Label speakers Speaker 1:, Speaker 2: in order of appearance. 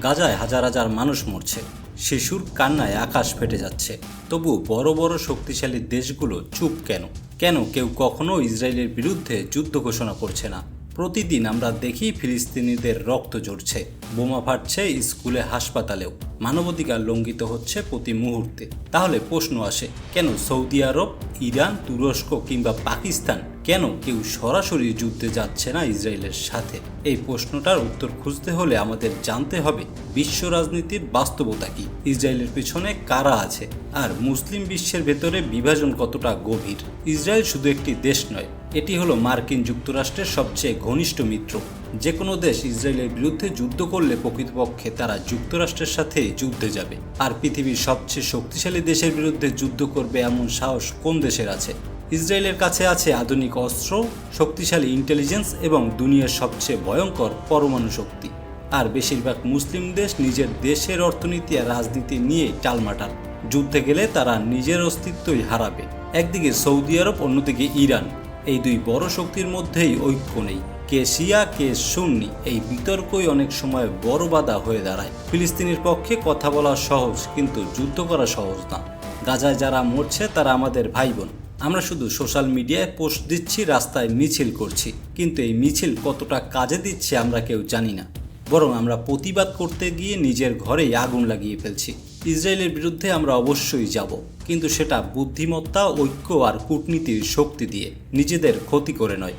Speaker 1: গাজায় হাজার হাজার মানুষ মরছে। শিশুর কান্নায় আকাশ ফেটে যাচ্ছে। তবু বড় বড় শক্তিশালী দেশগুলো চুপ কেন? কেন কেউ কখনো ইসরায়েলের বিরুদ্ধে যুদ্ধ ঘোষণা করছে না? প্রতিদিন আমরা দেখি ফিলিস্তিনিদের রক্ত ঝরছে, বোমা ফাটছে স্কুলে, হাসপাতালেও। মানবাধিকার লঙ্ঘিত হচ্ছে প্রতি মুহূর্তে। তাহলে প্রশ্ন আসে, কেন সৌদি আরব, ইরান, তুরস্ক কিংবা পাকিস্তান কেন কেউ সরাসরি যুদ্ধে যাচ্ছে না ইসরায়েলের সাথে? এই প্রশ্নটার উত্তর খুঁজতে হলে আমাদের জানতে হবে, বিশ্ব রাজনীতির বাস্তবতা কি? ইসরায়েলের পেছনে কারা আছে? আর মুসলিম বিশ্বের ভেতরে বিভাজন কতটা গভীর? ইসরায়েল শুধু একটি দেশ নয় এটি হলো মার্কিন যুক্তরাষ্ট্রের সবচেয়ে ঘনিষ্ঠ মিত্র। যে কোনো দেশ ইসরায়েলের বিরুদ্ধে যুদ্ধ করলে প্রকৃতপক্ষে তারা যুক্তরাষ্ট্রের সাথে যুদ্ধে যাবে। আর পৃথিবীর সবচেয়ে শক্তিশালী দেশের বিরুদ্ধে যুদ্ধ করবে এমন সাহস কোন দেশের আছে? ইসরায়েলের কাছে আছে আধুনিক অস্ত্র, শক্তিশালী ইন্টেলিজেন্স এবং দুনিয়ার সবচেয়ে ভয়ঙ্কর পরমাণু শক্তি। আর বেশিরভাগ মুসলিম দেশ নিজের দেশের অর্থনীতি আর রাজনীতি নিয়ে টালমাটাল। যুদ্ধে গেলে তারা নিজের অস্তিত্বই হারাবে। একদিকে সৌদি আরব, অন্যদিকে ইরান। এই দুই বড় শক্তির মধ্যেই ঐক্য নেই। কে শিয়া, কে সুন্নি, এই বিতর্কই অনেক সময় বড় বাধা হয়ে দাঁড়ায়। ফিলিস্তিনের পক্ষে কথা বলা সহজ, কিন্তু যুদ্ধ করা সহজ না। গাজায় যারা মরছে, তারা আমাদের ভাই বোন আমরা শুধু সোশ্যাল মিডিয়ায় পোস্ট দিচ্ছি, রাস্তায় মিছিল করছি। কিন্তু এই মিছিল কতটা কাজে দিচ্ছে, আমরা কেউ জানি না। বরং আমরা প্রতিবাদ করতে গিয়ে নিজের ঘরেই আগুন লাগিয়ে ফেলছি। ইসরায়েলের বিরুদ্ধে আমরা অবশ্যই যাব, কিন্তু সেটা বুদ্ধিমত্তা, ঐক্য আর কূটনীতির শক্তি দিয়ে নিজেদের ক্ষতি করে নয়।